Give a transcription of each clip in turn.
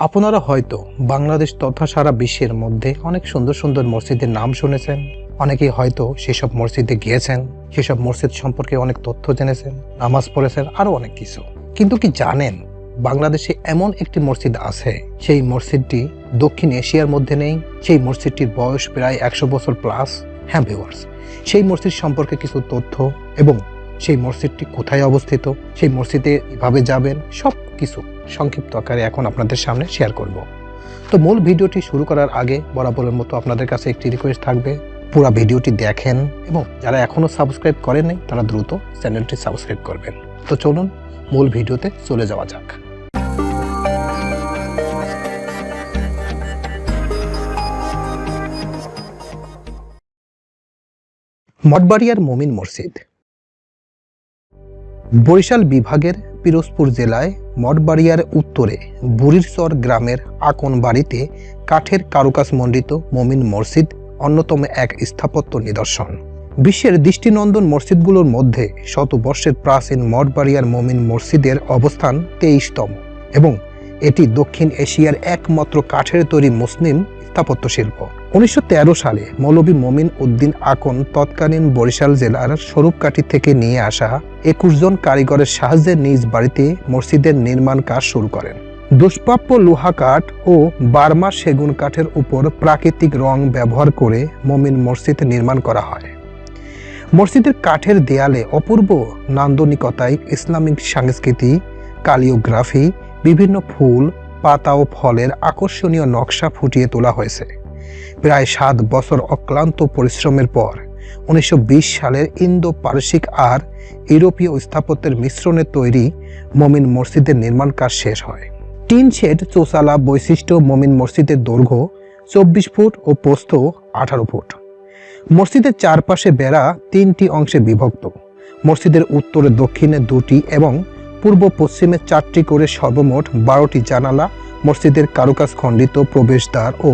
আপনারা হয়তো বাংলাদেশ তথা সারা বিশ্বের মধ্যে অনেক সুন্দর সুন্দর মসজিদের নাম শুনেছেন। অনেকেই হয়তো সেসব মসজিদে গিয়েছেন, সেসব মসজিদ সম্পর্কে অনেক তথ্য জেনেছেন, নামাজ পড়েছেন, আরও অনেক কিছু। কিন্তু কি জানেন, বাংলাদেশে এমন একটি মসজিদ আছে, সেই মসজিদটি দক্ষিণ এশিয়ার মধ্যে নেই, সেই মসজিদটির বয়স প্রায় একশো বছর প্লাস হ্যাঁ ভিউয়ার্স সেই মসজিদ সম্পর্কে কিছু তথ্য এবং সেই মসজিদটি কোথায় অবস্থিত, সেই মসজিদে কীভাবে যাবেন সব কিছু সংক্ষিপ্ত আকারে এখন আপনাদের সামনে শেয়ার করব। তো মূল ভিডিওটি শুরু করার আগে বরাবরের মতো আপনাদের কাছে একটি রিকোয়েস্ট থাকবে। পুরো ভিডিওটি দেখেন এবং যারা এখনও সাবস্ক্রাইব করেন নাই তারা দ্রুত চ্যানেলটি সাবস্ক্রাইব করবেন। তো চলুন মূল ভিডিওতে চলে যাওয়া যাক। মঠবাড়িয়ার মমিন মসজিদ। বরিশাল বিভাগের পিরোজপুর জেলায় মঠবাড়িয়ার উত্তরে বুড়িরচর গ্রামের আকন বাড়িতে কাঠের কারুকাজ মণ্ডিত মমিন মসজিদ অন্যতম এক স্থাপত্য নিদর্শন। বিশ্বের দৃষ্টিনন্দন মসজিদগুলোর মধ্যে শতবর্ষের প্রাচীন মঠবাড়িয়ার মমিন মসজিদের অবস্থান তেইশতম এবং এটি দক্ষিণ এশিয়ার একমাত্র কাঠের তৈরি মুসলিম স্থাপত্য শিল্প। উনিশশো তেরো সালে মৌলভী মমিন উদ্দিন আকন তৎকালীন বরিশাল জেলার স্বরূপকাঠি থেকে নিয়ে আসা একুশ জন কারিগরের সাহায্যে নিজ বাড়িতে মসজিদের নির্মাণ কাজ শুরু করেন। দুষ্প্রাপ্য লোহা কাঠ ও বার্মা সেগুন কাঠের উপর প্রাকৃতিক রং ব্যবহার করে মমিন মসজিদ নির্মাণ করা হয়। মসজিদের কাঠের দেয়ালে অপূর্ব নান্দনিকতায় ইসলামিক সংস্কৃতি, কালিওগ্রাফি বিভিন্ন ফুল, পাতা ও ফলের আকর্ষণীয় নকশা ফুটিয়ে তোলা হয়েছে। প্রায় সাত বছর অক্লান্ত পরিশ্রমের পর উনিশশো সালের ইন্দো পারসিক আর ইউরোপীয় স্থাপত্যের মিশ্রণে তৈরি মমিন মসজিদের নির্মাণ কাজ শেষ হয়। টিন শেড চৌসালা বৈশিষ্ট্য মমিন মসজিদের দৈর্ঘ্য চব্বিশ ফুট ও প্রস্থ আঠারো ফুট। মসজিদের চারপাশে বেড়া তিনটি অংশে বিভক্ত। মসজিদের উত্তরে দক্ষিণে দুটি এবং পূর্ব পশ্চিমে চারটি করে সর্বমোট বারোটি জানালা, মসজিদের কারুকাজ খণ্ডিত প্রবেশদ্বার ও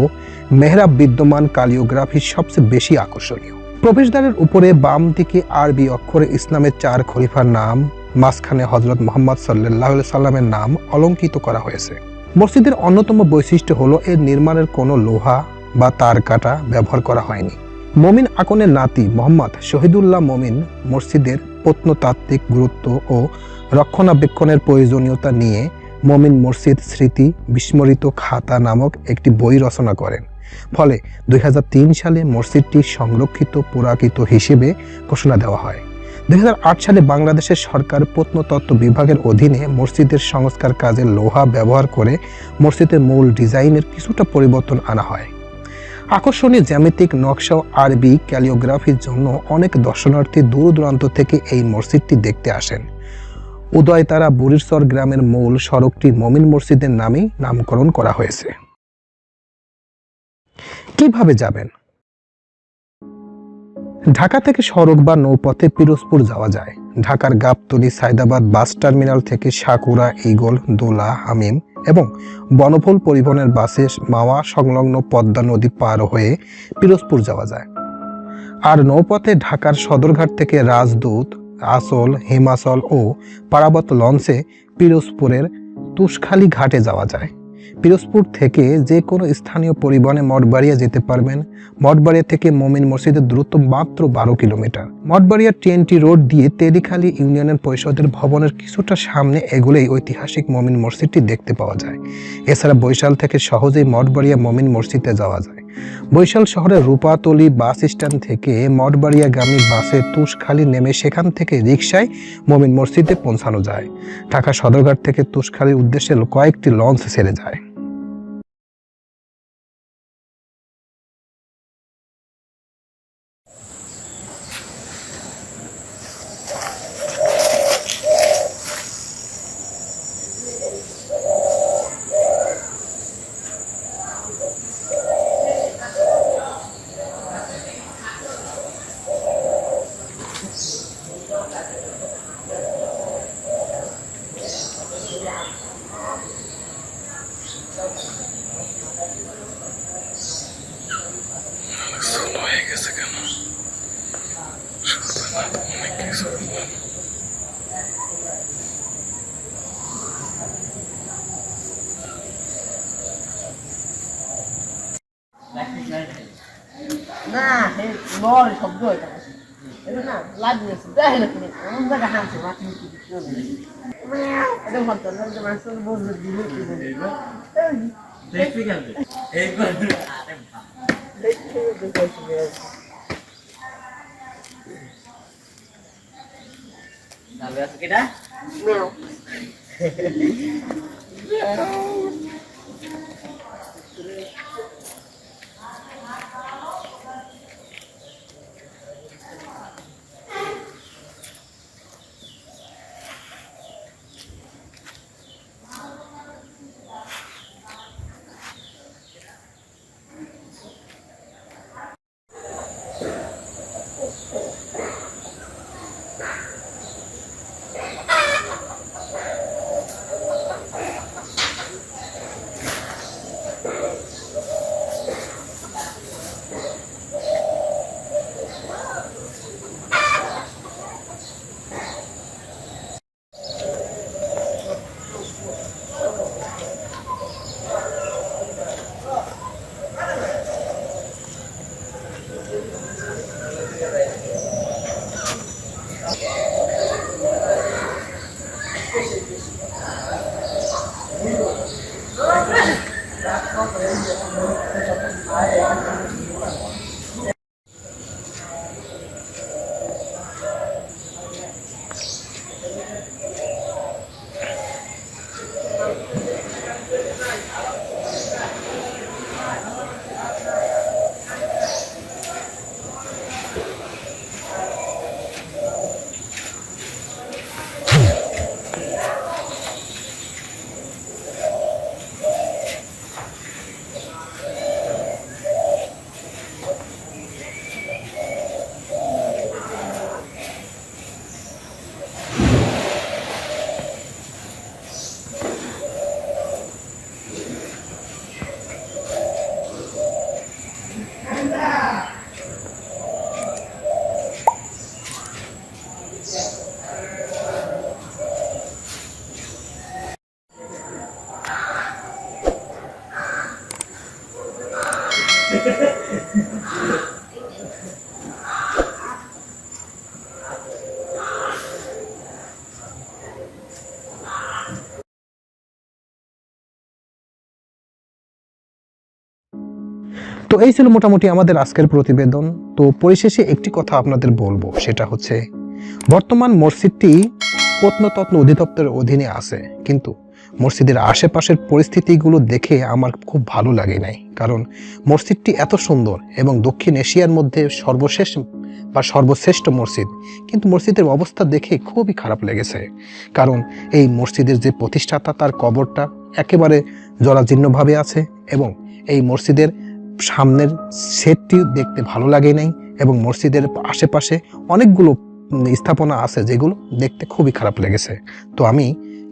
মেহরাব বিদ্যমান কালিওগ্রাফি সবচেয়ে বেশি আকর্ষণীয়। প্রবেশদ্বারের উপরে বাম দিকে আরবি অক্ষরে ইসলামের চার খলিফার নাম, মাঝখানে হজরত মোহাম্মদ সাল্লাহ সাল্লামের নাম অলঙ্কিত করা হয়েছে। মসজিদের অন্যতম বৈশিষ্ট্য হলো এর নির্মাণের কোনো লোহা বা তার কাটা ব্যবহার করা হয়নি। মমিন আকনের নাতি মোহাম্মদ শহীদুল্লাহ মমিন মসজিদের প্রত্নতাত্ত্বিক গুরুত্ব ও রক্ষণাবেক্ষণের প্রয়োজনীয়তা নিয়ে মমিন মসজিদ স্মৃতি বিস্মৃত খাতা নামক একটি বই রচনা করেন। ফলে দুই হাজার তিন সালে মসজিদটি সংরক্ষিত পুরাকৃত হিসেবে ঘোষণা দেওয়া হয়। দুই হাজার আট সালে বাংলাদেশের সরকার প্রত্নতত্ত্ব বিভাগের অধীনে মসজিদের সংস্কার কাজে লোহা ব্যবহার করে মসজিদের মূল ডিজাইনের কিছুটা পরিবর্তন আনা হয়। আকর্ষণীয় জ্যামিতিক নকশা ও আরবি ক্যালিওগ্রাফির জন্য অনেক দর্শনার্থী দূর দূরান্ত থেকে এই মসজিদটি দেখতে আসেন। উদয়তারা বুড়িরচর গ্রামের মূল সড়কটি মমিন মসজিদের নামেই নামকরণ করা হয়েছে। কীভাবে যাবেন? ঢাকা থেকে সড়ক বা নৌপথে পিরোজপুর যাওয়া যায়। ঢাকার গাবতলী সাইদাবাদ বাস টার্মিনাল থেকে সাকুরা ইগল দোলা, হামিম এবং বনফুল পরিবহনের বাসে মাওয়া সংলগ্ন পদ্মা নদী পার হয়ে পিরোজপুর যাওয়া যায়। আর নৌপথে ঢাকার সদরঘাট থেকে রাজদূত, আসল, হিমাচল ও পারাবত লঞ্চে পিরোজপুরের তুষখালী ঘাটে যাওয়া যায়। পিরোজপুর থেকে যে কোনো স্থানীয় পরিবহনে মঠবাড়িয়া যেতে পারবেন। মঠবাড়িয়া থেকে মমিন মসজিদের দূরত্ব মাত্র বারো কিলোমিটার। মঠবাড়িয়া টিএনটি রোড দিয়ে তেলিখালী ইউনিয়নের পরিষদের ভবনের কিছুটা সামনে এগুলোই ঐতিহাসিক মমিন মসজিদটি দেখতে পাওয়া যায়। এছাড়া বৈশাল থেকে সহজেই মঠবাড়িয়া মমিন মসজিদে যাওয়া যায়। বৈশাল শহরের রূপাতলি বাস স্ট্যান্ড থেকে মঠবাড়িয়াগামী বাসে তুষখালি নেমে সেখান থেকে রিকশায় মমিন মসজিদে পৌঁছানো যায়। ঢাকা সদরঘাট থেকে তুষখালির উদ্দেশ্যে কয়েকটি লঞ্চ ছেড়ে যায়। না নর শব্দ এটা। এটা না দিয়েছে দেখে না তুমি এমন জায়গা হানছে মাছ মুখি এটা ভাবতো না যে মানুষ বলবে দিলে কি বলবে 내 쪽이 안 돼. 에이건을 안 해봐. 내 쪽이 조심해야지. 나 왜안 속이다? 네. ప్రేమ చేస్తాడు তো এই ছিল মোটামুটি আমাদের আজকের প্রতিবেদন। তো পরিশেষে একটি কথা আপনাদের বলব, সেটা হচ্ছে, বর্তমান মসজিদটি প্রত্নতত্ন অধিদপ্তরের অধীনে আছে, কিন্তু মসজিদের আশেপাশের পরিস্থিতিগুলো দেখে আমার খুব ভালো লাগে নাই। কারণ মসজিদটি এত সুন্দর এবং দক্ষিণ এশিয়ার মধ্যে সর্বশেষ বা সর্বশ্রেষ্ঠ মসজিদ, কিন্তু মসজিদের অবস্থা দেখে খুবই খারাপ লেগেছে। কারণ এই মসজিদের যে প্রতিষ্ঠাতা, তার কবরটা একেবারে জরাজীর্ণভাবে আছে এবং এই মসজিদের সামনের সেটটি দেখতে ভালো লাগে নাই এবং মসজিদের আশেপাশে অনেকগুলো স্থাপনা আছে যেগুলো দেখতে খুবই খারাপ লেগেছে। তো আমি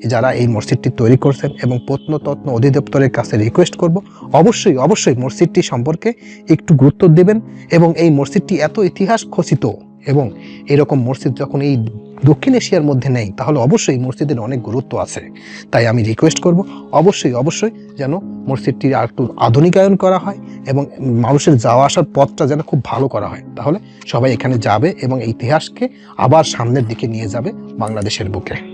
যারা এই মসজিদটি তৈরি করছেন এবং প্রত্নতত্ন অধিদপ্তরের কাছে রিকোয়েস্ট করব, অবশ্যই অবশ্যই মসজিদটি সম্পর্কে একটু গুরুত্ব দেবেন এবং এই মসজিদটি এত ইতিহাস খচিত এবং এরকম মসজিদ যখন এই দক্ষিণ এশিয়ার মধ্যে নেই, তাহলে অবশ্যই মসজিদের অনেক গুরুত্ব আছে। তাই আমি রিকোয়েস্ট করব, অবশ্যই অবশ্যই যেন মসজিদটির আর একটু আধুনিকায়ন করা হয় এবং মানুষের যাওয়া আসার পথটা যেন খুব ভালো করা হয়। তাহলে সবাই এখানে যাবে এবং ইতিহাসকে আবার সামনের দিকে নিয়ে যাবে বাংলাদেশের বুকে।